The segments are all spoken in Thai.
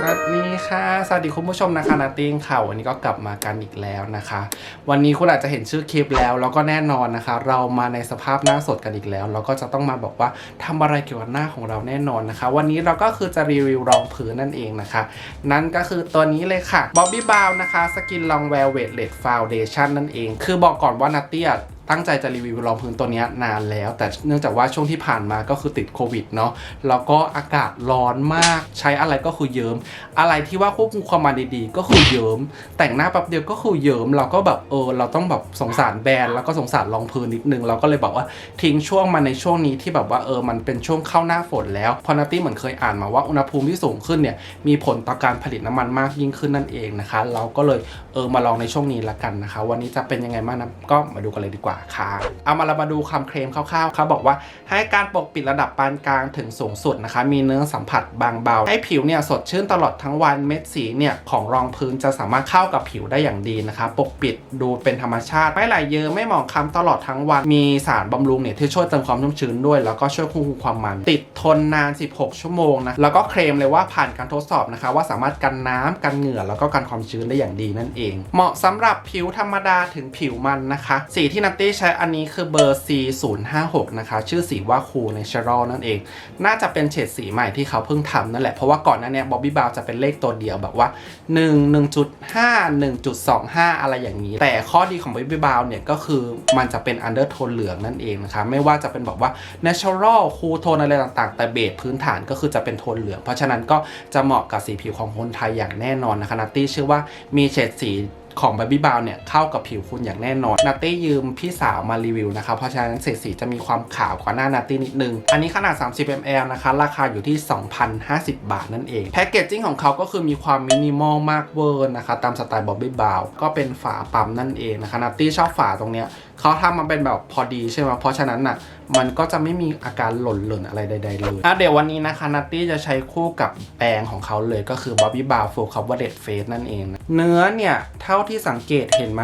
สวัสดีค่ะ สวัสดีคุณผู้ชมนะคะนาติงค่ะวันนี้ก็กลับมากันอีกแล้วนะคะ วันนี้คุณอาจจะเห็นชื่อคลิปแล้ว แล้วก็แน่นอนนะคะ เรามาในสภาพหน้าสดกันอีกแล้ว เราก็จะต้องมาบอกว่าทำอะไรเกี่ยวกับหน้าของเราแน่นอนนะคะ วันนี้เราก็คือจะรีวิวรองพื้นนั่นเองนะคะ นั่นก็คือตัวนี้เลยค่ะ Bobbi Brown นะคะ Skin Long Velvet Red Foundation นั่นเอง คือบอกก่อนว่านาเตี้ย ตั้งใจจะรีวิวรองพื้นตัวนี้นานแล้ว แต่เนื่องจากว่าช่วงที่ผ่านมาก็คือติดโควิดเนาะแล้วก็อากาศร้อนมากใช้อะไรก็คือเยิม้มอะไรที่ว่าควบคุมความมันดีๆ ก็คือเยิม้มแต่งหน้าแป๊บเดียวก็คือเยิม้มเราก็แบบเออเราต้องแบบสงสารแบรนด์แล้วก็สงสารรองพื้นนิดนึงเราก็เลยบอกว่าทิ้งช่วงมาในช่วงนี้ที่แบบว่าเออมันเป็นช่วงเข้าหน้าฝนแล้วพอนาตี้เหมือนเคยอ่านมาว่าอุณหภูมิที่สูงขึ้นเนี่ยมีผลต่อการผลิตน้ำมันมากยิ่งขึ้นนั่นเองนะคะ เราก็เลยเออมาลองในช่วงนี้ละกันนะคะ วันนี้จะเป็นยังไงบ้างนะก็มาดูกันเลยดีกว่าค่ะ เอามาเรามาดูคำเคลมคร่าวๆเขาบอกว่าให้การปกปิดระดับปานกลางถึงสูงสุดนะคะ มีเนื้อสัมผัสบางเบา ให้ผิวเนี่ยสดชื่นตลอดทั้งวันเม็ดสีเนี่ยของรองพื้นจะสามารถเข้ากับผิวได้อย่างดีนะคะ ปกปิดดูเป็นธรรมชาติ ไม่ไหลเยอะไม่หมองคล้ำตลอดทั้งวัน มีสารบำรุงเนี่ยที่ช่วยเติมความชุ่มชื้นด้วย แล้วก็ช่วยควบคุมความมัน ติดทนนาน 16 ชั่วโมงนะ แล้วก็เคลมเลยว่าผ่านการทดสอบนะคะ ว่าสามารถกันน้ำกันเหงื่อแล้วก็กันความชื้นได้อย่างดีนั่นเอง เหมาะสำหรับผิวธรรมดาถึงผิวมันนะคะ สีที่นัตตใช้อันนี้คือเบอร์ C056 นะคะ ชื่อสีว่า Cool Natural นั่นเอง น่าจะเป็นเฉดสีใหม่ที่เขาเพิ่งทำนั่นแหละ เพราะว่าก่อนหน้านี้บ๊อบบี้บาวจะเป็นเลขตัวเดียวแบบว่า 1 1.5 1.25 อะไรอย่างนี้ แต่ข้อดีของบ๊อบบี้บาวเนี่ยก็คือมันจะเป็นอันเดอร์โทนเหลืองนั่นเองนะคะ ไม่ว่าจะเป็นแบบว่า natural cool tone อะไรต่างๆ แต่เบสพื้นฐานก็คือจะเป็นโทนเหลือง เพราะฉะนั้นก็จะเหมาะกับสีผิวของคนไทยอย่างแน่นอนนะคะนัตตี้เชื่อว่ามีเฉดสี ของ b บ b บี้บาวเนี่ยเข้ากับผิวคุณอย่างแน่นอนนาตี้ยืมพี่สาวมารีวิวนะคะเพราะฉะนั้นเศษสีจะมีความขาวกว่าหน้านาตี้นิดนึง อันนี้ขนาด 30 ml นะคะ ราคาอยู่ที่ 2,050 บาทนั่นเองแพคเกจจิ้งของเขาก็คือมีความมินิมอลมากเวอร์นะคะตามสไตล์ b บ b บี้บาวก็เป็นฝาปั๊มนั่นเองนะคะนาตี้ชอบฝาตรงเนี้ยเขาทำมาเป็นแบบพอดีใช่ไหมเพราะฉะนั้นน่ะมันก็จะไม่มีอาการหล่นหล่นอะไรใด ๆ เลยอะเดี๋ยววันนี้นะคะนัตตี้จะใช้คู่กับแปรงของเขาเลยก็คือ Bobbi Brown Full Coverage Face นั่นเองนะเนื้อเนี่ยเท่าที่สังเกตเห็นไหม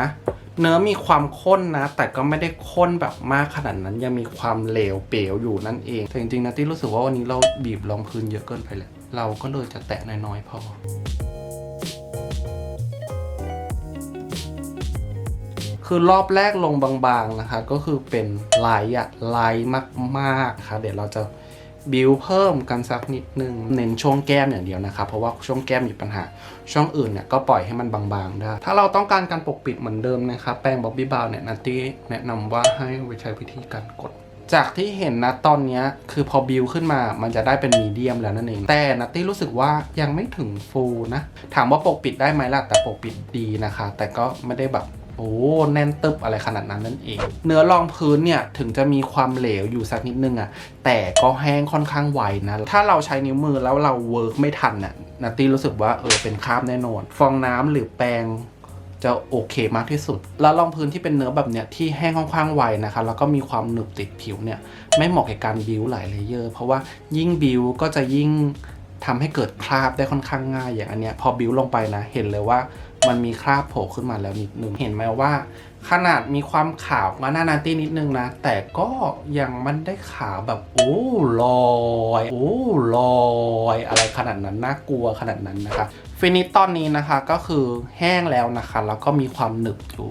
เนื้อมีความข้นนะ แต่ก็ไม่ได้ข้นแบบมากขนาดนั้นยังมีความเหลวเป๋วอยู่นั่นเอง แต่จริงๆนัตตี้รู้สึกว่าวันนี้เราบีบรองพื้นเยอะเกินไปแหละเราก็เลยจะแตะน้อยๆพอ คือรอบแรกลงบางๆนะคะ ก็คือเป็นไลท์อะไลท์มากๆค่ะ เดี๋ยวเราจะบิวเพิ่มกันสักนิดนึง เน้นช่วงแก้มอย่างเดียวนะคะเพราะว่าช่วงแก้มมีปัญหา ช่วงอื่นเนี่ยก็ปล่อยให้มันบางๆได้ ถ้าเราต้องการการปกปิดเหมือนเดิมนะคะแป้งบ๊อบบี้บาวเนี่ยนัตตี้แนะนำว่าให้ไปใช้วิธีการกด จากที่เห็นนะตอนนี้คือพอบิวขึ้นมา มันจะได้เป็นมีเดียมแล้วนั่นเอง แต่นัตตี้รู้สึกว่ายังไม่ถึงฟูลนะ ถามว่าปกปิดได้ไหมล่ะ แต่ปกปิดดีนะคะ แต่ก็ไม่ได้แบบ อ้แน่นตึบอะไรขนาดนั้นนั่นเอง เนื้อรองพื้นเนี่ยถึงจะมีความเหลวอยู่สักนิดนึงอะแต่ก็แห้งค่อนข้างไวนะ ถ้าเราใช้นิ้วมือแล้วเราเวิร์กไม่ทันน่ะนัตตี้รู้สึกว่าเออเป็นคราบแน่นอน ฟองน้ำหรือแปรงจะโอเคมากที่สุด แล้วรองพื้นที่เป็นเนื้อแบบเนี้ยที่แห้งค่อนข้างไวนะคะ แล้วก็มีความหนึบติดผิวเนี่ย ไม่เหมาะกับการบิวหลายเลเยอร์ เพราะว่ายิ่งบิวก็จะยิ่งทำให้เกิดคราบได้ค่อนข้างง่ายอย่างอันเนี้ยพอบิวลงไปนะ เห็นเลยว่า มันมีคราบโผล่ขึ้นมาแล้วนิดนึง เห็นไหมว่า ขนาดมีความขาวมาหน้านาตี้นิดนึงนะ แต่ก็ยังมันได้ขาวแบบโอ้ลอยโอ้ลอยอะไรขนาดนั้นน่ากลัวขนาดนั้นนะคะฟินิชตอนนี้นะคะก็คือแห้งแล้วนะคะ แล้วก็มีความหนึบอยู่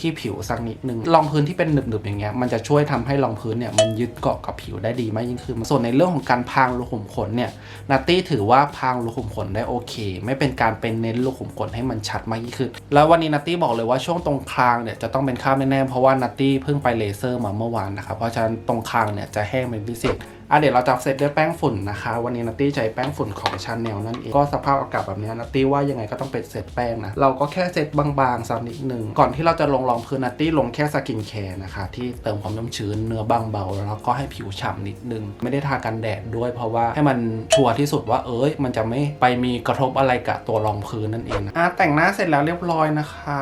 ที่ผิวสักนิดนึงรองพื้นที่เป็นหนึบๆอย่างเงี้ยมันจะช่วยทำให้รองพื้นเนี่ยมันยึดเกาะกับผิวได้ดีมากยิ่งขึ้นส่วนในเรื่องของการพรางรูขุมขนเนี่ยนัตตี้ถือว่าพรางรูขุมขนได้โอเค ไม่เป็นการเป็นเน้นรูขุมขนให้มันชัดมากยิ่งขึ้น แล้ววันนี้นัตตี้บอกเลยว่าช่วงตรงคางเนี่ยจะต้องเป็นข้ามแน่ๆเพราะว่านัตตี้เพิ่งไปเลเซอร์มาเมื่อวานนะครับเพราะฉะนั้นตรงคางเนี่ยจะแห้งเป็นพิเศษ อะเดี๋ยวเราจะเซตด้วยแป้งฝุ่นนะคะ วันนี้นัตตี้ใช้แป้งฝุ่นของชาแนลนั่นเองก็สภาพอากาศแบบนี้นัตตี้ว่ายังไงก็ต้องเป็นเซตแป้งนะเราก็แค่เซตบางๆสักนิดหนึ่งก่อนที่เราจะลงรองพื้นนัตตี้ลงแค่สกินแคร์นะคะที่เติมความชุ่มชื้นเนื้อบางเบาแล้วก็ให้ผิวฉ่ำนิดนึง ไม่ได้ทากันแดดด้วย เพราะว่าให้มันชัวร์ที่สุดว่าเอ้ย มันจะไม่ไปมีกระทบอะไรกับตัวรองพื้นนั่นเองนะอะแต่งหน้าเสร็จแล้วเรียบร้อยนะคะ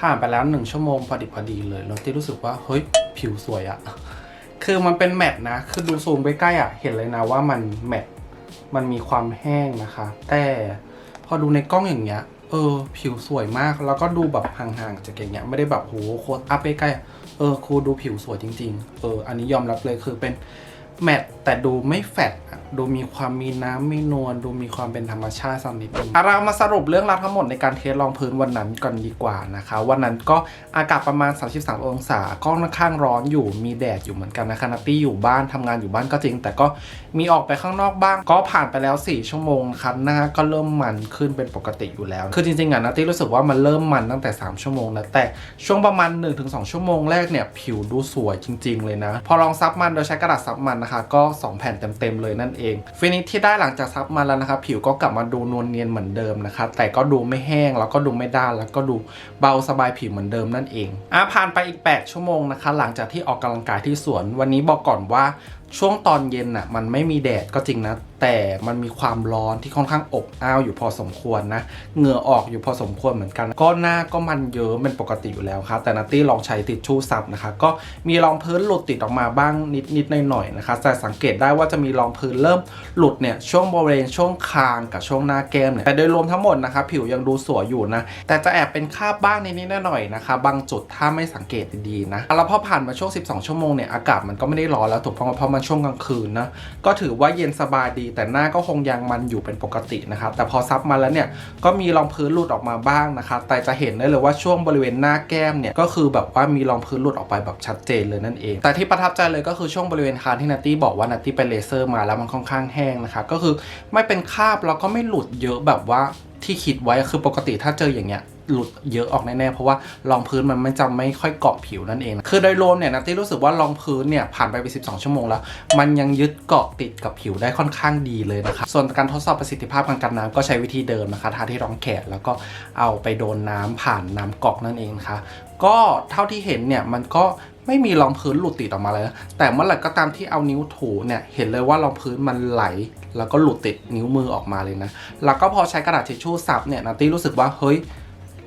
ผ่านไปแล้วหนึ่งชั่วโมงพอดีพอดีเลยนัตตี้รู้สึกว่าเฮ้ยผิวสวยอะ คือมันเป็นแมทนะ คือดูซูมใกล้ๆอะ เห็นเลยนะว่ามันแมท มันมีความแห้งนะคะ แต่พอดูในกล้องอย่างเงี้ย เออ ผิวสวยมาก แล้วก็ดูแบบห่างๆจากอย่างเงี้ย ไม่ได้แบบโหโคตรอัพใกล้ๆอะเออครูดูผิวสวยจริง ๆ เออ อันนี้ยอมรับเลยคือเป็นแมทแต่ดูไม่แฟตอะ ดูมีความมีน้ำมีนวลดูมีความเป็นธรรมชาติสักนิดนึงอะเรามาสรุปเรื่องราวทั้งหมดในการเทสรองพื้นวันนั้นก่อนดีกว่านะคะ วันนั้นก็อากาศประมาณ 33 องศาก็ค่อนข้างร้อนอยู่มีแดดอยู่เหมือนกันนะคะนัตตี้อยู่บ้านทำงานอยู่บ้านก็จริง แต่ก็มีออกไปข้างนอกบ้าง ก็ผ่านไปแล้ว 4 ชั่วโมงครับหน้าก็เริ่มมันขึ้นเป็นปกติอยู่แล้ว คือจริงๆอะนัตตี้รู้สึกว่ามันเริ่มมันตั้งแต่ 3 ชั่วโมงแล้วแต่ช่วงประมาณ 1-2 ชั่วโมงแรกเนี่ยผิวดูสวยจริง ๆ เลยนะ พอลองซับมันโดยใช้กระดาษซับมันนะคะ ก็ 2 แผ่นเต็มๆเลยนั่นเองฟินิชที่ได้หลังจากซับมาแล้วนะคะผิวก็กลับมาดูนวลเนียนเหมือนเดิมนะคะแต่ก็ดูไม่แห้ง แล้วก็ดูไม่ด้าน แล้วก็ดูเบาสบายผิวเหมือนเดิมนั่นเองอะผ่านไปอีก 8 ชั่วโมงนะคะ หลังจากที่ออกกำลังกายที่สวน วันนี้บอกก่อนว่า ช่วงตอนเย็นน่ะมันไม่มีแดดก็จริงนะ แต่มันมีความร้อนที่ค่อนข้างอบอ้าวอยู่พอสมควรนะเหงื่อออกอยู่พอสมควรเหมือนกัน ก็หน้าก็มันเยอะเป็นปกติอยู่แล้วครับแต่นัตตี้ลองใช้ติดชู่ซับนะคะ ก็มีรองพื้นหลุดติดออกมาบ้างนิดนิดหน่อยๆนะคะแต่สังเกตได้ว่าจะมีรองพื้นเริ่มหลุดเนี่ยช่วงบริเวณช่วงคางกับช่วงหน้าแก้มเนี่ยแต่โดยรวมทั้งหมดนะคะผิวยังดูสวยอยู่นะแต่จะแอบเป็นคราบบ้างนิดๆหน่อยๆนะคะบางจุดถ้าไม่สังเกตดีๆนะแล้วพอผ่านมาช่วง 12 ชั่วโมงเนี่ยอากาศมันก็ไม่ได้ร้อนแล้วถูกเพราะเพราะมันช่วงกลางคืนนะก็ถือว่าเย็นสบายดี แต่หน้าก็คงยังมันอยู่เป็นปกตินะครับแต่พอซับมาแล้วเนี่ยก็มีรองพื้นหลุดออกมาบ้างนะคะแต่จะเห็นได้เลยว่าช่วงบริเวณหน้าแก้มเนี่ยก็คือแบบว่ามีรองพื้นหลุดออกไปแบบชัดเจนเลยนั่นเอง แต่ที่ประทับใจเลยก็คือช่วงบริเวณคางที่นัตตี้บอกว่านัตตี้ไปเลเซอร์มาแล้วมันค่อนข้างแห้งนะคะก็คือไม่เป็นคราบแล้วก็ไม่หลุดเยอะแบบว่าที่คิดไว้คือปกติถ้าเจออย่างเงี้ย หลุดเยอะออกแน่ๆ เพราะว่ารองพื้นมันไม่จะไม่ค่อยเกาะผิวนั่นเอง คือโดยรวมเนี่ยนัตตี้รู้สึกว่ารองพื้นเนี่ยผ่านไปไป 12 ชั่วโมงแล้ว มันยังยึดเกาะติดกับผิวได้ค่อนข้างดีเลยนะคะส่วนการทดสอบประสิทธิภาพการกันน้ำก็ใช้วิธีเดิมนะคะทาที่รองแขนแล้วก็เอาไปโดนน้ำผ่านน้ำกอกนั่นเองนะคะก็เท่าที่เห็นเนี่ยมันก็ไม่มีรองพื้นหลุดติดออกมาเลยนะแต่เมื่อไหร่ก็ตามที่เอานิ้วถูเนี่ยเห็นเลยว่ารองพื้นมันไหล แล้วก็หลุดติดนิ้วมือออกมาเลยนะ แล้วก็พอใช้กระดาษทิชชู่ซับเนี่ยนัตตี้รู้สึกว่าเฮ้ย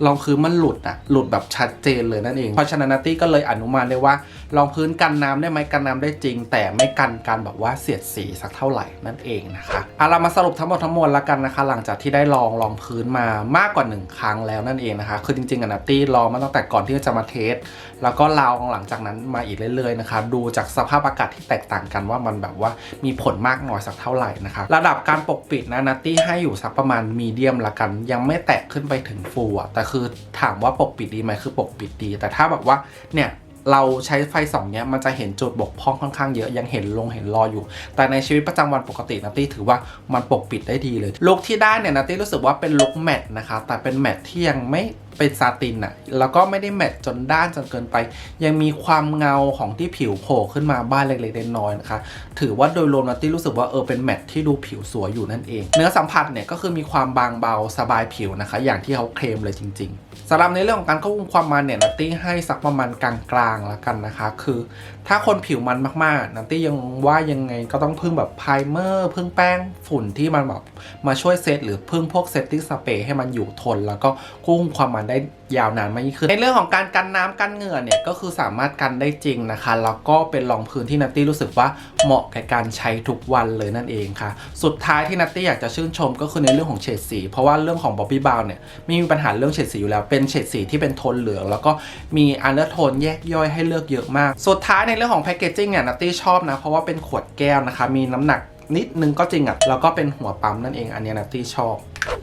รองพื้นมันหลุดอะหลุดแบบชัดเจนเลยนั่นเอง เพราะฉะนั้นนัตตี้ก็เลยอนุมานได้ว่ารองพื้นกันน้ำได้ไหมกันน้ำได้จริง แต่ไม่กันการแบบว่าเสียดสีสักเท่าไหร่นั่นเองนะคะเอาเรามาสรุปทั้งหมดทั้งมวลแล้วกันนะคะ หลังจากที่ได้ลองรองพื้นมามากกว่า 1 ครั้งแล้วนั่นเองนะคะ คือจริงๆอะนัตตี้ลองมาตั้งแต่ก่อนที่จะมาเทส แล้วก็ลองหลังจากนั้นมาอีกเรื่อยๆนะคะ ดูจากสภาพอากาศที่แตกต่างกันว่ามันแบบว่ามีผลมากน้อยสักเท่าไหร่นะคะระดับการปกปิดนะนัตตี้ให้อยู่สักประมาณมีเดียมละกัน ยังไม่แตะขึ้นไปถึงฟูอะแต่คือถามว่าปกปิดดีไหมคือปกปิดดี แต่ถ้าแบบว่าเนี่ยเราใช้ไฟสองเนี้ยมันจะเห็นจุดบกพร่องค่อนข้างเยอะยังเห็นลงเห็นรอยอยู่ แต่ในชีวิตประจำวันปกตินัตตี้ถือว่ามันปกปิดได้ดีเลยลุกที่ได้เนี่ยนัตตี้รู้สึกว่าเป็นลุกแมทนะคะแต่เป็นแมทที่ยังไม่ เป็นซาตินอะแล้วก็ไม่ได้แมทจนด้านจนเกินไป ยังมีความเงาของที่ผิวโผล่ขึ้นมาบ้านเล็กๆน้อยๆนะคะ ถือว่าโดยรวมนัตตี้รู้สึกว่าเออเป็นแมทที่ดูผิวสวยอยู่นั่นเอง เนื้อสัมผัสเนี่ยก็คือมีความบางเบาสบายผิวนะคะ อย่างที่เขาเคลมเลยจริง ๆสำหรับในเรื่องของการควบคุมความมันเนี่ยนัตตี้ให้สักประมาณกลางๆแล้วกันนะคะ คือ ถ้าคนผิวมันมากๆนัตตี้ยังว่ายังไงก็ต้องพึ่งแบบไพรเมอร์พึ่งแป้งฝุ่นที่มันแบบมาช่วยเซตหรือพึ่งพวกเซตติ้งสเปรย์ให้มันอยู่ทน แล้วก็ควบคุมความมันได้ยาวนานมากยิ่งขึ้นในเรื่องของการกันน้ำกันเหงื่อเนี่ยก็คือสามารถกันได้จริงนะคะ แล้วก็เป็นรองพื้นที่นัตตี้รู้สึกว่าเหมาะกับการใช้ทุกวันเลยนั่นเองค่ะ สุดท้ายที่นัตตี้อยากจะชื่นชมก็คือในเรื่องของเฉดสี เพราะว่าเรื่องของบ๊อบบี้บาวเนี่ยไม่มีปัญหาเรื่องเฉดสีอยู่แล้ว เป็นเฉดสีที่เป็นโทนเหลืองแล้วก็มีอันเดอร์โทนแยกย่อยให้เลือกเยอะมาก สุดท้ายในเรื่องของแพคเกจจิ้งเนี่ยนัตตี้ชอบนะเพราะว่าเป็นขวดแก้วนะคะ มีน้ำหนักนิดนึงก็จริงอะแล้วก็เป็นหัวปั๊มนั่นเองอันนี้นัตตี้ชอบ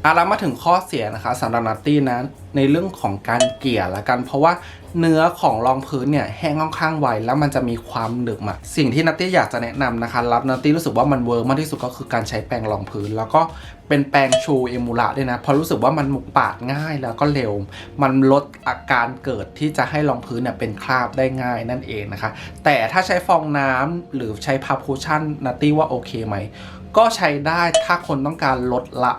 อะแล้วมาถึงข้อเสียนะคะสำหรับนัตตี้นะในเรื่องของการเกลี่ยละกัน เพราะว่าเนื้อของรองพื้นเนี่ยแห้งค่อนข้างไวแล้วมันจะมีความหนึบอะสิ่งที่นัตตี้อยากจะแนะนำนะคะรับนัตตี้รู้สึกว่ามันเวิร์กมากที่สุดก็คือการใช้แปรงรองพื้น แล้วก็เป็นแปรงชูเอมูระด้วยนะเพราะรู้สึกว่ามันหมุกปาดง่ายแล้วก็เร็ว มันลดอาการเกิดที่จะให้รองพื้นเนี่ยเป็นคราบได้ง่ายนั่นเองนะคะ แต่ถ้าใช้ฟองน้ำหรือใช้พาคูชั่นนัตตี้ว่าโอเคไหมก็ใช้ได้ถ้าคนต้องการลดละ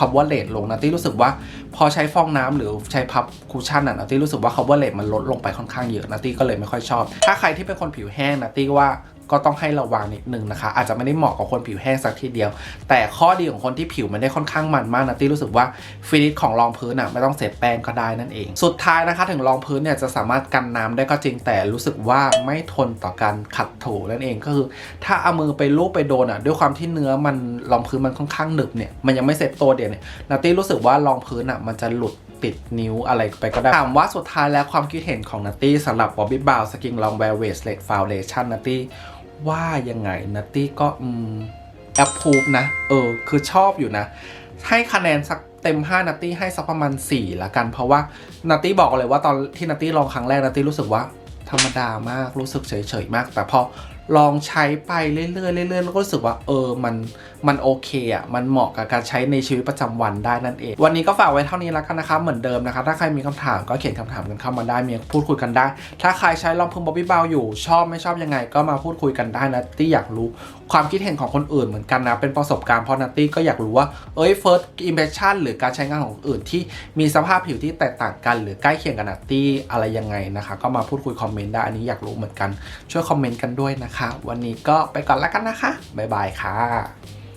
คำว่าเลทลงนะตี้รู้สึกว่าพอใช้ฟองน้ำหรือใช้พับคูชั่นน่ะนะตี้รู้สึกว่าคำว่าเลทมันลดลงไปค่อนข้างเยอะนะตี้ก็เลยไม่ค่อยชอบ ถ้าใครที่เป็นคนผิวแห้งนะตี้ว่า ก็ต้องให้ระวังนิดนึงนะคะ อาจจะไม่ได้เหมาะกับคนผิวแห้งสักทีเดียว แต่ข้อดีของคนที่ผิวมันได้ค่อนข้างมันมากนะตี้รู้สึกว่าฟินิชของรองพื้นอะไม่ต้องเสพแป้งก็ได้นั่นเอง สุดท้ายนะคะถึงรองพื้นเนี่ยจะสามารถกันน้ำได้ก็จริงแต่รู้สึกว่าไม่ทนต่อการขัดถูนั่นเองก็คือ ถ้าเอามือไปลูบไปโดนอะด้วยความที่เนื้อมันรองพื้นมันค่อนข้างหนึบเนี่ยมันยังไม่เสร็จตัวเดียวเนี่ยนาตี้รู้สึกว่ารองพื้นอะมันจะหลุดติดนิ้วอะไรไปก็ได้ ถามว่าสุดท้ายแล้วความคิดเห็นของนัตตี้สำหรับบอบบี้บาวสกินลองแวร์เวสเลดฟาวเดชันนัตตี้ ว่ายังไงนัตตี้ก็อืมแอปพูฟนะ เออ คือชอบอยู่นะ ให้คะแนนสักเต็ม 5 นัตตี้ให้สักประมาณ 4 ละกัน เพราะว่านัตตี้บอกเลยว่าตอนที่นัตตี้ลองครั้งแรกนัตตี้รู้สึกว่า ธรรมดามากรู้สึกเฉยๆมาก แต่พอลองใช้ไปเรื่อยๆเรื่อยๆแล้วก็รู้สึกว่า เออมันมันโอเคอะมันเหมาะกับการใช้ในชีวิตประจำวันได้นั่นเอง วันนี้ก็ฝากไว้เท่านี้แล้วกันนะคะเหมือนเดิมนะคะถ้าใครมีคำถามก็เขียนคำถามกันเข้ามาได้มีพูดคุยกันได้ ถ้าใครใช้ลำพึงบ๊อบบี้เบาวอยู่ ชอบไม่ชอบยังไง ก็มาพูดคุยกันได้นะที่อยากรู้ความคิดเห็นของคนอื่นเหมือนกันนะ เป็นประสบการณ์เพราะนัตตี้ก็อยากรู้ว่า เอ้ย first impression หรือการใช้งานของอื่นที่มีสภาพผิวที่แตกต่างกัน หรือใกล้เคียงกับนัตตี้อะไรยังไงนะคะ ก็มาพูดคุยคอมเมนต์ได้ อันนี้อยากรู้เหมือนกัน ช่วยคอมเมนต์กันด้วยนะคะ วันนี้ก็ไปก่อนแล้วกันนะคะ บ๊ายบายค่ะ